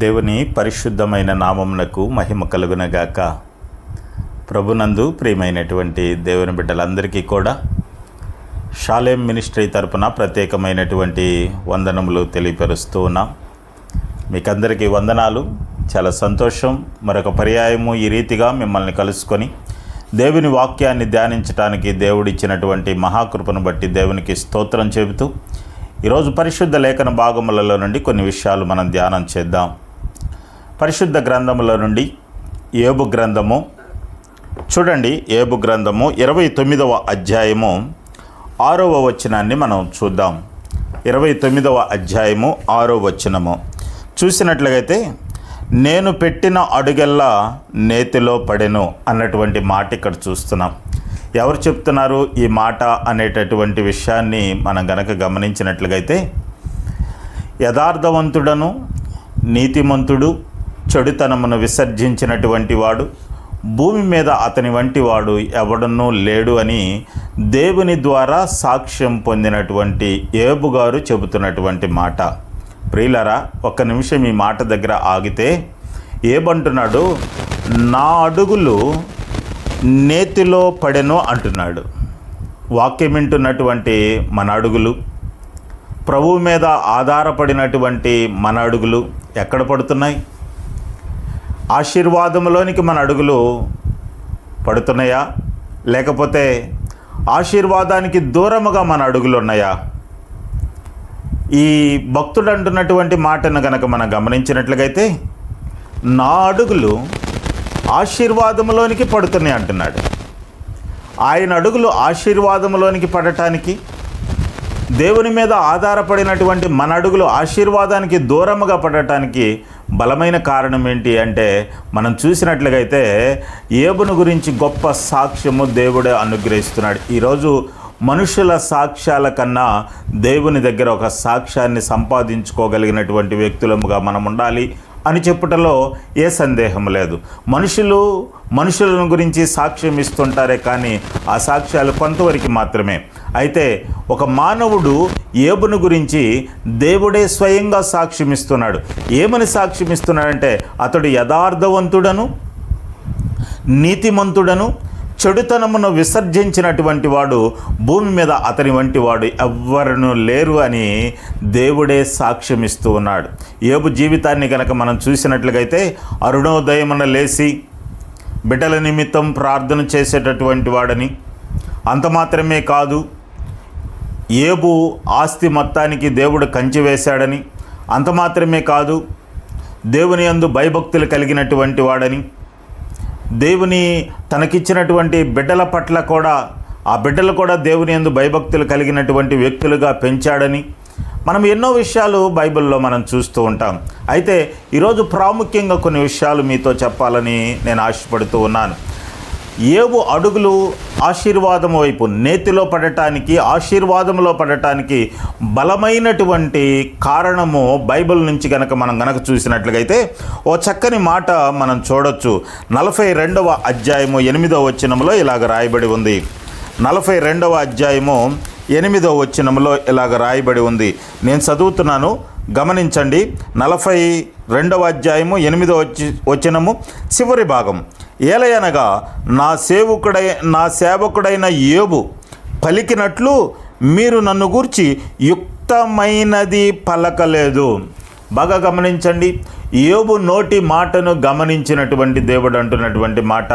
దేవుని పరిశుద్ధమైన నామమునకు మహిమ కలుగునగాక. ప్రభునందు ప్రియమైనటువంటి దేవుని బిడ్డలందరికీ కూడా షాలేం మినిస్ట్రీ తరపున ప్రత్యేకమైనటువంటి వందనములు తెలియపరుస్తూ ఉన్నాం. మీకందరికీ వందనాలు. చాలా సంతోషం. మరొక పర్యాయము ఈ రీతిగా మిమ్మల్ని కలుసుకొని దేవుని వాక్యాన్ని ధ్యానించడానికి దేవుడిచ్చినటువంటి మహాకృపను బట్టి దేవునికి స్తోత్రం చెబుతూ ఈరోజు పరిశుద్ధ లేఖన భాగములలో నుండి కొన్ని విషయాలు మనం ధ్యానం చేద్దాం. పరిశుద్ధ గ్రంథముల నుండి ఏబు గ్రంథము. చూడండి ఏబు గ్రంథము ఇరవై తొమ్మిదవ అధ్యాయము ఆరవ వచనాన్ని మనం చూద్దాం. ఇరవై తొమ్మిదవ అధ్యాయము ఆరో వచనము. చూసినట్లయితే నేను పెట్టిన అడుగల్లా నేతిలో పడెను అన్నటువంటి మాట ఇక్కడ చూస్తున్నాం. ఎవరు చెప్తున్నారు ఈ మాట అనేటటువంటి విషయాన్ని మనం గనక గమనించినట్లయితే యథార్థవంతుడను నీతిమంతుడు చెడుతనమును విసర్జించినటువంటి వాడు భూమి మీద అతని వంటి వాడు ఎవడనూ లేడు అని దేవుని ద్వారా సాక్ష్యం పొందినటువంటి ఏబు గారు చెబుతున్నటువంటి మాట. ప్రియులరా ఒక్క నిమిషం ఈ మాట దగ్గర ఆగితే ఏమంటున్నాడు నా అడుగులు నేతిలో పడెను అంటున్నాడు. వాక్యం వింటున్నటువంటి మన అడుగులు ప్రభువు మీద ఆధారపడినటువంటి మన అడుగులు ఎక్కడ పడుతున్నాయి? ఆశీర్వాదంలోనికి మన అడుగులు పడుతున్నాయా? లేకపోతే ఆశీర్వాదానికి దూరముగా మన అడుగులు ఉన్నాయా? ఈ భక్తుడు అంటున్నటువంటి మాటను గనక మనం గమనించినట్లుగైతే నా అడుగులు ఆశీర్వాదంలోనికి పడుతున్నాయి అంటున్నాడు. ఆయన అడుగులు ఆశీర్వాదంలోనికి పడటానికి దేవుని మీద ఆధారపడినటువంటి మన అడుగులు ఆశీర్వాదానికి దూరముగా పడటానికి బలమైన కారణం ఏంటి అంటే మనం చూసినట్లుగైతే ఏబును గురించి గొప్ప సాక్ష్యము దేవుడే అనుగ్రహిస్తున్నాడు. ఈరోజు మనుషుల సాక్ష్యాల కన్నా దేవుని దగ్గర ఒక సాక్ష్యాన్ని సంపాదించుకోగలిగినటువంటి వ్యక్తులముగా మనం ఉండాలి. అని చెప్పుటలో ఏ సందేహం లేదు. మనుషులు మనుషులను గురించి సాక్ష్యం ఇస్తుంటారే కానీ ఆ సాక్ష్యాలు కొంతవరకు మాత్రమే. అయితే ఒక మానవుడు ఏబును గురించి దేవుడే స్వయంగా సాక్ష్యం ఇస్తున్నాడు. ఏమని సాక్ష్యం ఇస్తున్నాడంటే అతడు యథార్థవంతుడను నీతిమంతుడను చెడుతనమును విసర్జించినటువంటి వాడు భూమి మీద అతని వంటి వాడు ఎవ్వరను లేరు అని దేవుడే సాక్ష్యం ఇస్తూ ఉన్నాడు. ఏబు జీవితాన్ని కనుక మనం చూసినట్లుగైతే అరుణోదయమున లేచి బిడ్డల నిమిత్తం ప్రార్థన చేసేటటువంటి వాడని అంత మాత్రమే కాదు ఏబు ఆస్తి మొత్తానికి దేవుడు కంచి వేశాడని అంత మాత్రమే కాదు దేవుని యందు భయభక్తులు కలిగినటువంటి వాడని దేవుని తనకిచ్చినటువంటి బిడ్డల పట్ల కూడా ఆ బిడ్డలు కూడా దేవుని యందు భయభక్తులు కలిగినటువంటి వ్యక్తులుగా పెంచాడని మనం ఎన్నో విషయాలు బైబిల్లో మనం చూస్తూ ఉంటాం. అయితే ఈరోజు ప్రాముఖ్యంగా కొన్ని విషయాలు మీతో చెప్పాలని నేను ఆశపడుతూ ఉన్నాను. ఏవు అడుగులు ఆశీర్వాదం వైపు నేతిలో పడటానికి ఆశీర్వాదంలో పడటానికి బలమైనటువంటి కారణము బైబిల్ నుంచి గనక మనం గనక చూసినట్లుగైతే ఓ చక్కని మాట మనం చూడొచ్చు. నలభై రెండవ అధ్యాయము ఎనిమిదవ వచనంలో ఇలాగ రాయబడి ఉంది. నలభై రెండవ అధ్యాయము ఎనిమిదవ వచ్చినములో ఇలాగ రాయబడి ఉంది. నేను చదువుతున్నాను గమనించండి. నలభై రెండవ అధ్యాయము ఎనిమిదవ వచ్చి వచనము చివరి భాగం. ఏలయనగా నా సేవకుడై నా సేవకుడైన ఏబు పలికినట్లు మీరు నన్ను గూర్చి యుక్తమైనది పలకలేదు. బాగా గమనించండి. ఏబు నోటి మాటను గమనించినటువంటి దేవుడు అంటున్నటువంటి మాట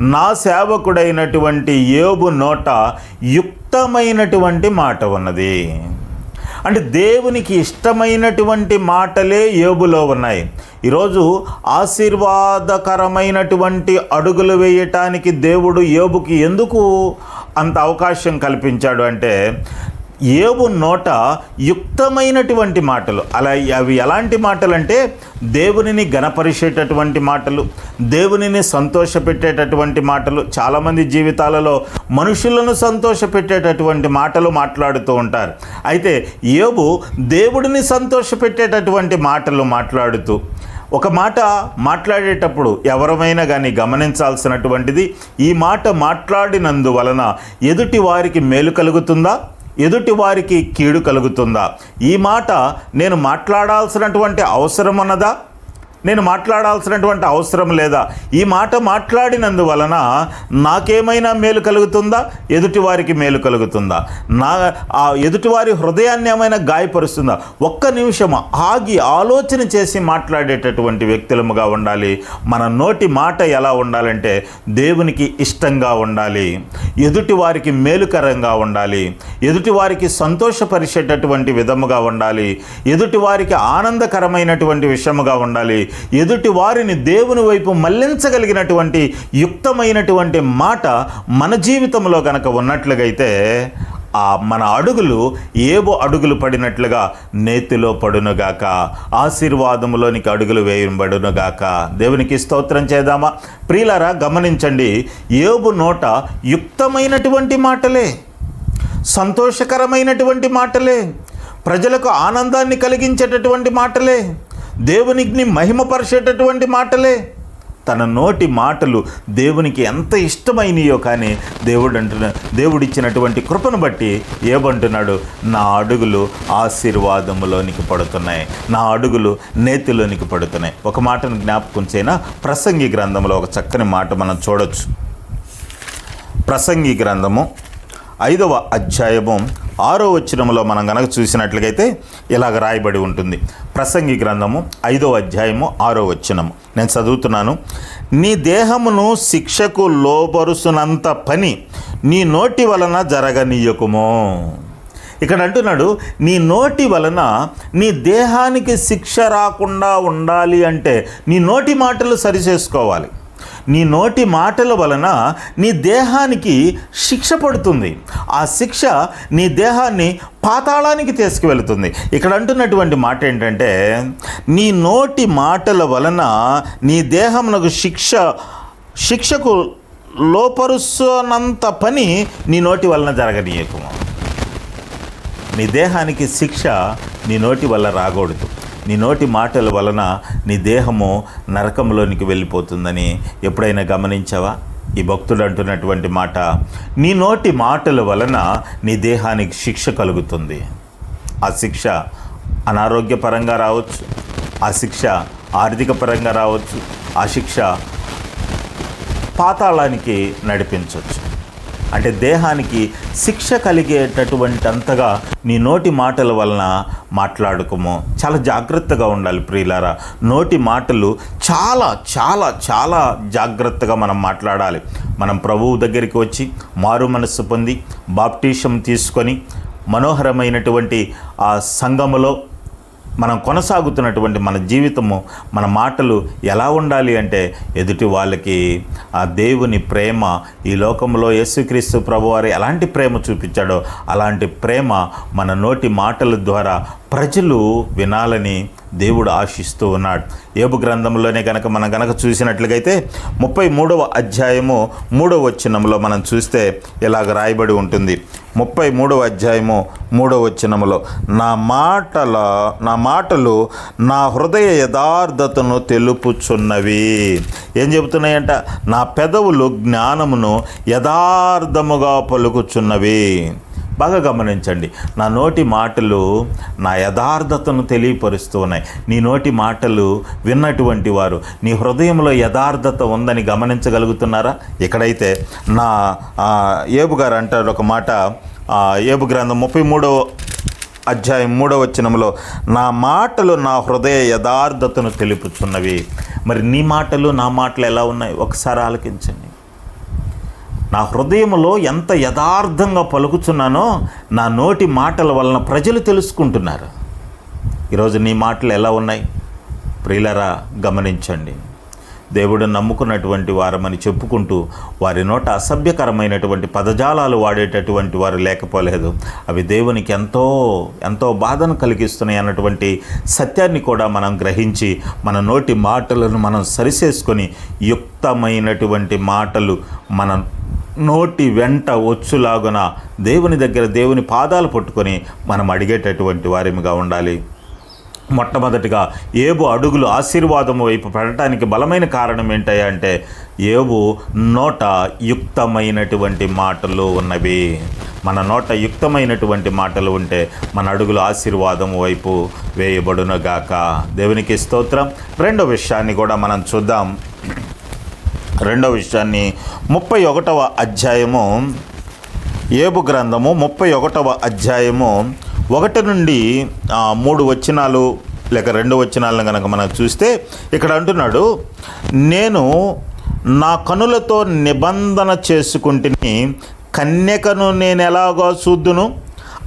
నా సేవకుడైనటువంటి ఏబు నోట యుక్తమైనటువంటి మాట ఉన్నది. అంటే దేవునికి ఇష్టమైనటువంటి మాటలే ఏబులో ఉన్నాయి. ఈరోజు ఆశీర్వాదకరమైనటువంటి అడుగులు వేయటానికి దేవుడు ఏబుకి ఎందుకు అంత అవకాశం కల్పించాడు అంటే ఏవు నోట యుక్తమైనటువంటి మాటలు. అలా అవి ఎలాంటి మాటలు అంటే దేవునిని గణపరిచేటటువంటి మాటలు దేవునిని సంతోషపెట్టేటటువంటి మాటలు చాలామంది జీవితాలలో మనుషులను సంతోషపెట్టేటటువంటి మాటలు మాట్లాడుతూ ఉంటారు. అయితే ఏవు దేవుడిని సంతోషపెట్టేటటువంటి మాటలు మాట్లాడుతూ ఒక మాట మాట్లాడేటప్పుడు ఎవరమైనా కానీ గమనించాల్సినటువంటిది ఈ మాట మాట్లాడినందువలన ఎదుటి వారికి మేలు కలుగుతుందా? ఎదుటి వారికి కీడు కలుగుతుందా? ఈ మాట నేను మాట్లాడాల్సినటువంటి అవసరం ఉన్నదా నేను మాట్లాడాల్సినటువంటి అవసరం లేదా? ఈ మాట మాట్లాడినందువలన నాకేమైనా మేలు కలుగుతుందా? ఎదుటివారికి మేలు కలుగుతుందా? నా ఆ ఎదుటివారి హృదయాన్ని ఏమైనా గాయపరుస్తుందా? ఒక్క నిమిషం ఆగి ఆలోచన చేసి మాట్లాడేటటువంటి వ్యక్తులముగా ఉండాలి. మన నోటి మాట ఎలా ఉండాలంటే దేవునికి ఇష్టంగా ఉండాలి. ఎదుటి వారికి మేలుకరంగా ఉండాలి. ఎదుటి వారికి సంతోషపరిచేటటువంటి విధముగా ఉండాలి. ఎదుటి వారికి ఆనందకరమైనటువంటి విషయముగా ఉండాలి. ఎదుటి వారిని దేవుని వైపు మళ్ళించగలిగినటువంటి యుక్తమైనటువంటి మాట మన జీవితంలో కనుక ఉన్నట్లుగైతే ఆ మన అడుగులు ఏవో అడుగులు పడినట్లుగా నేతిలో పడునుగాక ఆశీర్వాదములోనికి అడుగులు వేయబడునుగాక. దేవునికి స్తోత్రం చేద్దామా? ప్రియులారా గమనించండి ఏబు నోట యుక్తమైనటువంటి మాటలే సంతోషకరమైనటువంటి మాటలే ప్రజలకు ఆనందాన్ని కలిగించేటటువంటి మాటలే దేవునికి మహిమపరిచేటటువంటి మాటలే. తన నోటి మాటలు దేవునికి ఎంత ఇష్టమైనయో కానీ దేవుడు అంటున్న దేవుడిచ్చినటువంటి కృపను బట్టి ఏమంటున్నాడు నా అడుగులు ఆశీర్వాదములోనికి పడుతున్నాయి. నా అడుగులు నేతిలోనికి పడుతున్నాయి. ఒక మాటను జ్ఞాపకం చేయన ప్రసంగి గ్రంథంలో ఒక చక్కని మాట మనం చూడొచ్చు. ప్రసంగి గ్రంథము ఐదవ అధ్యాయము ఆరో వచనములో మనం కనుక చూసినట్లయితే ఇలాగ రాయబడి ఉంటుంది. ప్రసంగి గ్రంథము ఐదో అధ్యాయము ఆరో వచ్చినము నేను చదువుతున్నాను. నీ దేహమును శిక్షకు లోబరుసునంత పని నీ నోటి వలన జరగనీయకుమో. ఇక్కడ అంటున్నాడు నీ నోటి వలన నీ దేహానికి శిక్ష రాకుండా ఉండాలి అంటే నీ నోటి మాటలు సరిచేసుకోవాలి. నీ నోటి మాటల వలన నీ దేహానికి శిక్ష పడుతుంది. ఆ శిక్ష నీ దేహాన్ని పాతాళానికి తీసుకువెళుతుంది. ఇక్కడ అంటున్నటువంటి మాట ఏంటంటే నీ నోటి మాటల వలన నీ దేహమునకు శిక్ష శిక్షకు లోపరుస్తున్నంత పని నీ నోటి వలన జరగనీయకము. నీ దేహానికి శిక్ష నీ నోటి వల్ల రాకూడదు. నీ నోటి మాటల వలన నీ దేహము నరకంలోనికి వెళ్ళిపోతుందని ఎప్పుడైనా గమనించావా? ఈ భక్తుడు అంటున్నటువంటి మాట నీ నోటి మాటల వలన నీ దేహానికి శిక్ష కలుగుతుంది. ఆ శిక్ష అనారోగ్యపరంగా రావచ్చు ఆ శిక్ష ఆర్థిక పరంగా రావచ్చు ఆ శిక్ష పాతాళానికి నడిపించవచ్చు. అంటే దేహానికి శిక్ష కలిగేటటువంటి అంతగా నీ నోటి మాటల వలన మాట్లాడుకోము. చాలా జాగ్రత్తగా ఉండాలి ప్రియులారా. నోటి మాటలు చాలా చాలా చాలా జాగ్రత్తగా మనం మాట్లాడాలి. మనం ప్రభువు దగ్గరికి వచ్చి మారు మనస్సు పొంది బాప్టిషం తీసుకొని మనోహరమైనటువంటి ఆ సంఘములో మనం కొనసాగుతున్నటువంటి మన జీవితము మన మాటలు ఎలా ఉండాలి అంటే ఎదుటి వాళ్ళకి ఆ దేవుని ప్రేమ ఈ లోకంలో యేసుక్రీస్తు ప్రభువారు ఎలాంటి ప్రేమ చూపించాడో అలాంటి ప్రేమ మన నోటి మాటల ద్వారా ప్రజలు వినాలని దేవుడు ఆశిస్తూ ఉన్నాడు. ఏబు గ్రంథంలోనే కనుక మనం కనుక చూసినట్లుగైతే ముప్పై మూడవ అధ్యాయము మూడవ వచ్చినంలో మనం చూస్తే ఇలాగ రాయబడి ఉంటుంది. ముప్పై మూడవ అధ్యాయము మూడవ వచనములో నా మాటల నా మాటలు నా హృదయ యథార్థతను తెలుపుచున్నవి. ఏం చెబుతున్నాయంట? నా పెదవులు జ్ఞానమును యథార్థముగా పలుకుచున్నవి. బాగా గమనించండి. నా నోటి మాటలు నా యథార్థతను తెలియపరుస్తూ ఉన్నాయి నీ నోటి మాటలు విన్నటువంటి వారు నీ హృదయంలో యథార్థత ఉందని గమనించగలుగుతున్నారా? ఇక్కడైతే నా ఏబు గారు అంటారు ఒక మాట ఏబు గ్రంథం ముప్పై మూడవ అధ్యాయం మూడవ వచనంలో నా మాటలు నా హృదయ యథార్థతను తెలుపుచున్నవి మరి నీ మాటలు నా మాటలు ఎలా ఉన్నాయి? ఒకసారి ఆలకించండి. నా హృదయంలో ఎంత యథార్థంగా పలుకుతున్నానో నా నోటి మాటల వలన ప్రజలు తెలుసుకుంటున్నారు. ఈరోజు నీ మాటలు ఎలా ఉన్నాయి? ప్రియులరా గమనించండి. దేవుడు నమ్ముకున్నటువంటి వారమని చెప్పుకుంటూ వారి నోట అసభ్యకరమైనటువంటి పదజాలాలు వాడేటటువంటి వారు లేకపోలేదు. అవి దేవునికి ఎంతో ఎంతో బాధను కలిగిస్తున్నాయి అన్నటువంటి సత్యాన్ని కూడా మనం గ్రహించి మన నోటి మాటలను మనం సరిచేసుకొని యుక్తమైనటువంటి మాటలు మన నోటి వెంట వచ్చులాగున దేవుని దగ్గర దేవుని పాదాలు పట్టుకొని మనం అడిగేటటువంటి వారిగా ఉండాలి. మొట్టమొదటిగా ఏబు అడుగులు ఆశీర్వాదం వైపు పడటానికి బలమైన కారణం ఏంటయ్యా అంటే ఏబు నోట యుక్తమైనటువంటి మాటలు ఉన్నవి. మన నోట యుక్తమైనటువంటి మాటలు ఉంటే మన అడుగులు ఆశీర్వాదం వైపు వేయబడునగాక. దేవునికి స్తోత్రం. రెండో విషయాన్ని కూడా మనం చూద్దాం. రెండో విషయాన్ని ముప్పై ఒకటవ అధ్యాయము ఏబు గ్రంథము ముప్పై ఒకటవ అధ్యాయము ఒకటి నుండి మూడు వచనాలు లేక రెండు వచనాలను కనుక మనం చూస్తే ఇక్కడ అంటున్నాడు నేను నా కనులతో నిబంధన చేసుకుంటుని కన్యకను నేను ఎలాగో చూద్దును?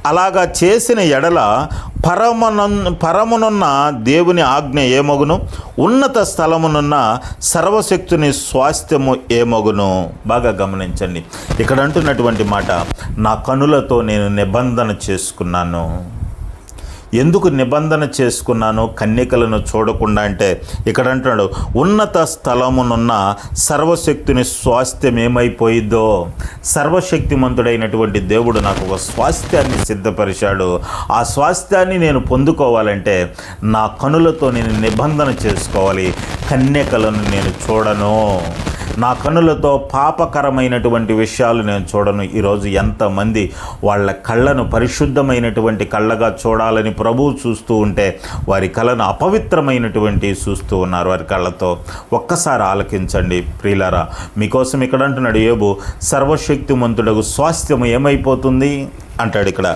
అలాగా చేసిన ఎడల పరమనం పరమునున్న దేవుని ఆజ్ఞ ఏమగును? ఉన్నత స్థలమునున్న సర్వశక్తుని స్వాస్థ్యము ఏమగును? బాగా గమనించండి. ఇక్కడ అంటున్నటువంటి మాట నా కనులతో నేను నిబంధన చేసుకున్నాను. ఎందుకు నిబంధన చేసుకున్నాను కన్యకలను చూడకుండా అంటే ఇక్కడ అంటున్నాడు ఉన్నత స్థలమునున్న సర్వశక్తుని స్వాస్థ్యం ఏమైపోయిందో సర్వశక్తిమంతుడైనటువంటి దేవుడు నాకు ఒక స్వాస్థ్యాన్ని సిద్ధపరిచాడు. ఆ స్వాస్థ్యాన్ని నేను పొందుకోవాలంటే నా కనులతో నేను నిబంధన చేసుకోవాలి. కన్యకలను నేను చూడను. నా కనులతో పాపకరమైనటువంటి విషయాలు నేను చూడను. ఈరోజు ఎంతమంది వాళ్ళ కళ్ళను పరిశుద్ధమైనటువంటి కళ్ళగా చూడాలని ప్రభువు చూస్తూ ఉంటే వారి కళను అపవిత్రమైనటువంటి చూస్తూ ఉన్నారు. వారి కళ్ళతో ఒక్కసారి ఆలకించండి. ప్రియులారా మీకోసం ఇక్కడ అంటున్నాడు ఏబు సర్వశక్తిమంతుడకు స్వాస్థ్యము ఏమైపోతుంది? అంటాడు ఇక్కడ.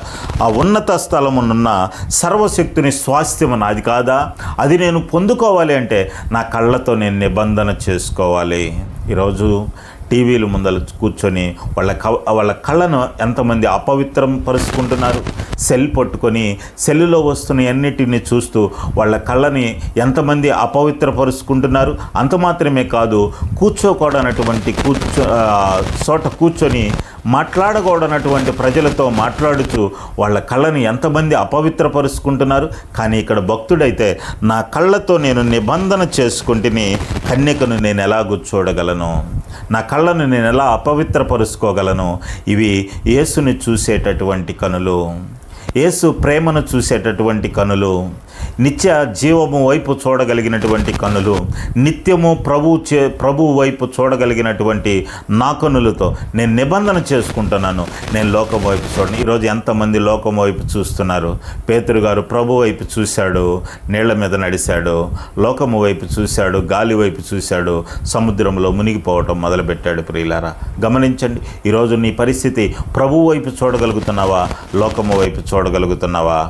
ఆ ఉన్నత స్థలమునున్న సర్వశక్తుని స్వాస్థ్యము నాది కాదా? అది నేను పొందుకోవాలి అంటే నా కళ్ళతో నేను నిబంధన చేసుకోవాలి. ఈరోజు టీవీలు ముందర కూర్చొని వాళ్ళ క వాళ్ళ కళ్ళను ఎంతమంది అపవిత్రం పరుచుకుంటున్నారు. సెల్ పట్టుకొని సెల్లులో వస్తున్న అన్నిటిని చూస్తూ వాళ్ళ కళ్ళని ఎంతమంది అపవిత్రపరుచుకుంటున్నారు అంత మాత్రమే కాదు కూర్చోకూడనటువంటి కూర్చో చోట కూర్చొని మాట్లాడకూడనటువంటి ప్రజలతో మాట్లాడుతూ వాళ్ళ కళ్ళని ఎంతమంది అపవిత్రపరుచుకుంటున్నారు కానీ ఇక్కడ భక్తుడైతే నా కళ్ళతో నేను నిబంధన చేసుకుంటుని కన్యకను నేను ఎలాగూ చూడగలను. నా కళ్ళను నేను ఎలా అపవిత్రపరుచుకోగలను? ఇవి యేసుని చూసేటటువంటి కనులు. యేసు ప్రేమను చూసేటటువంటి కనులు. నిత్య జీవము వైపు చూడగలిగినటువంటి కనులు నిత్యము ప్రభు చే ప్రభు వైపు చూడగలిగినటువంటి నా కనులతో నేను నిబంధన చేసుకుంటున్నాను. నేను లోకం వైపు చూడను. ఈరోజు ఎంతమంది లోకం వైపు చూస్తున్నారు? పేతురు గారు ప్రభు వైపు చూశాడు నీళ్ళ మీద నడిశాడు లోకము వైపు చూశాడు గాలి వైపు చూశాడు సముద్రంలో మునిగిపోవటం మొదలుపెట్టాడు ప్రియులారా. గమనించండి ఈరోజు నీ పరిస్థితి ప్రభు వైపు చూడగలుగుతున్నావా? లోకము వైపు చూడగలుగుతున్నావా?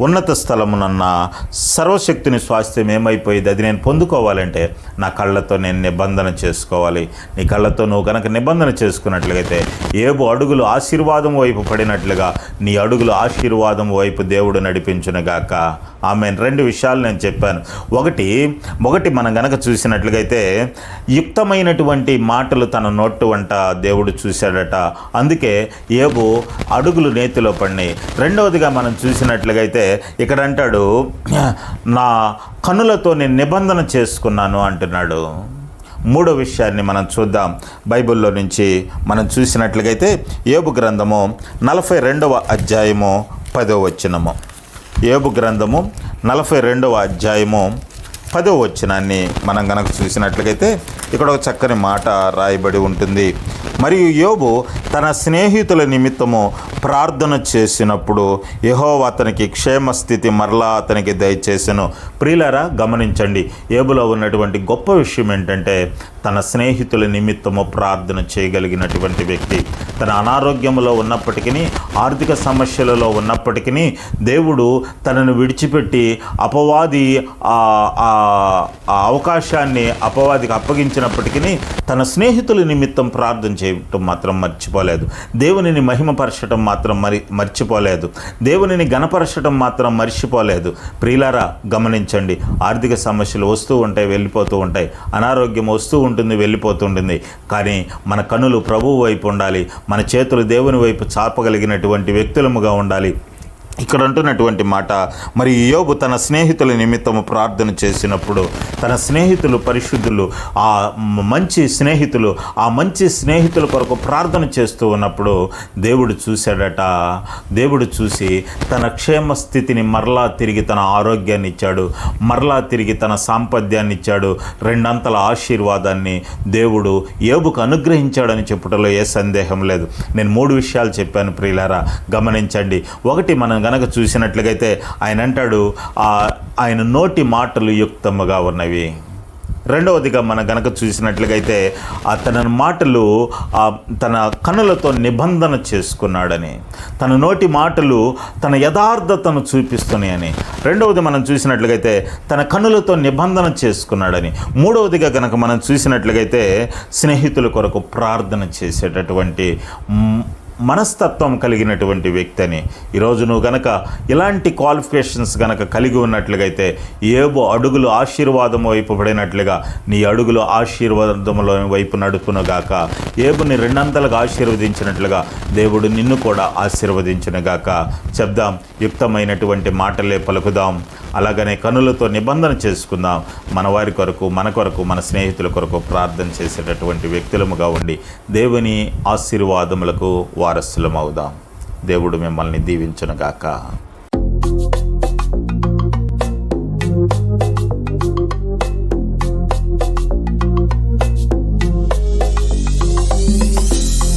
ఉన్నత స్థలమునన్న సర్వశక్తిని స్వాస్థ్యం ఏమైపోయింది? అది నేను పొందుకోవాలంటే నా కళ్ళతో నేను నిబంధన చేసుకోవాలి. నీ కళ్ళతో నువ్వు కనుక నిబంధన చేసుకున్నట్లయితే ఏబు అడుగులు ఆశీర్వాదం వైపు పడినట్లుగా నీ అడుగులు ఆశీర్వాదం వైపు దేవుడు నడిపించునుగాక. ఆమె రెండు విషయాలు నేను చెప్పాను. ఒకటి ఒకటి మనం గనక చూసినట్లుగైతే యుక్తమైనటువంటి మాటలు తన నోటు వంట దేవుడు చూశాడట. అందుకే ఏబు అడుగులు నేతిలో పడినాయి రెండవదిగా మనం చూసినట్లుగైతే ఇక్కడ అంటాడు నా కనులతో నేను నిబంధన చేసుకున్నాను అంటున్నాడు. మూడో విషయాన్ని మనం చూద్దాం. బైబిల్లో నుంచి మనం చూసినట్లుగైతే ఏబు గ్రంథము నలభై రెండవ అధ్యాయము పదో వచ్చినము ఏబు గ్రంథము నలభై రెండవ అధ్యాయము పదో వచనాన్ని మనం కనుక చూసినట్లయితే ఇక్కడ ఒక చక్కని మాట రాయబడి ఉంటుంది. మరియు యోబు తన స్నేహితుల నిమిత్తము ప్రార్థన చేసినప్పుడు యహో అతనికి క్షేమస్థితి మరలా అతనికి దయచేసను. ప్రియులరా గమనించండి ఏబులో ఉన్నటువంటి గొప్ప విషయం ఏంటంటే తన స్నేహితుల నిమిత్తము ప్రార్థన చేయగలిగినటువంటి వ్యక్తి. తన అనారోగ్యంలో ఉన్నప్పటికీ ఆర్థిక సమస్యలలో ఉన్నప్పటికీ దేవుడు తనను విడిచిపెట్టి అపవాది ఆ ఆ అవకాశాన్ని అపవాదికి అప్పగించినప్పటికీ తన స్నేహితుల నిమిత్తం ప్రార్థన చేయటం మాత్రం మర్చిపోలేదు. దేవునిని మహిమపరచడం మాత్రం మరి మర్చిపోలేదు. దేవునిని గణపరచడం మాత్రం మర్చిపోలేదు. ప్రియులారా గమనించండి. ఆర్థిక సమస్యలు వస్తూ ఉంటాయి వెళ్ళిపోతూ ఉంటాయి. అనారోగ్యం వస్తూ ఉంటుంది వెళ్ళిపోతుంటుంది కానీ మన కనులు ప్రభువు వైపు ఉండాలి. మన చేతులు దేవుని వైపు చాపగలిగినటువంటి వ్యక్తులముగా ఉండాలి. ఇక్కడ అంటున్నటువంటి మాట మరి యోబు తన స్నేహితుల నిమిత్తము ప్రార్థన చేసినప్పుడు తన స్నేహితులు పరిశుద్ధులు ఆ మంచి స్నేహితులు ఆ మంచి స్నేహితుల కొరకు ప్రార్థన చేస్తూ ఉన్నప్పుడు దేవుడు చూశాడట. దేవుడు చూసి తన క్షేమ స్థితిని మరలా తిరిగి తన ఆరోగ్యాన్ని ఇచ్చాడు మరలా తిరిగి తన సాంపద్యాన్ని ఇచ్చాడు రెండంతల ఆశీర్వాదాన్ని దేవుడు ఏబుకు అనుగ్రహించాడని చెప్పుటలో ఏ సందేహం లేదు. నేను మూడు విషయాలు చెప్పాను ప్రియులారా గమనించండి. ఒకటి మనం గనక చూసినట్లుగైతే ఆయన అంటాడు ఆ ఆయన నోటి మాటలు యుక్తముగా ఉన్నవి. రెండవదిగా మనం గనక చూసినట్లుగైతే ఆ తన మాటలు తన కనులతో నిబంధన చేసుకున్నాడని తన నోటి మాటలు తన యథార్థతను చూపిస్తున్నాయని రెండవది మనం చూసినట్లుగైతే తన కనులతో నిబంధన చేసుకున్నాడని. మూడవదిగా గనక మనం చూసినట్లుగైతే స్నేహితుల కొరకు ప్రార్థన చేసేటటువంటి మనస్తత్వం కలిగినటువంటి వ్యక్తి అని ఈరోజు నువ్వు గనక ఇలాంటి క్వాలిఫికేషన్స్ గనక కలిగి ఉన్నట్లుగైతే ఏబో అడుగులు ఆశీర్వాదం వైపు పడినట్లుగా నీ అడుగులు ఆశీర్వాదముల వైపు నడుపునుగాక. ఏబుని రెండంతలుగా ఆశీర్వదించినట్లుగా దేవుడు నిన్ను కూడా ఆశీర్వదించునుగాక. చెప్దాం యుక్తమైనటువంటి మాటలే పలుకుదాం. అలాగనే కనులతో నిబంధన చేసుకుందాం. మన వారి కొరకు మన కొరకు మన స్నేహితుల కొరకు ప్రార్థన చేసేటటువంటి వ్యక్తులముగా ఉండి దేవుని ఆశీర్వాదములకు వారసులమవుదాం దేవుడు మిమ్మల్ని దీవించునుగాక.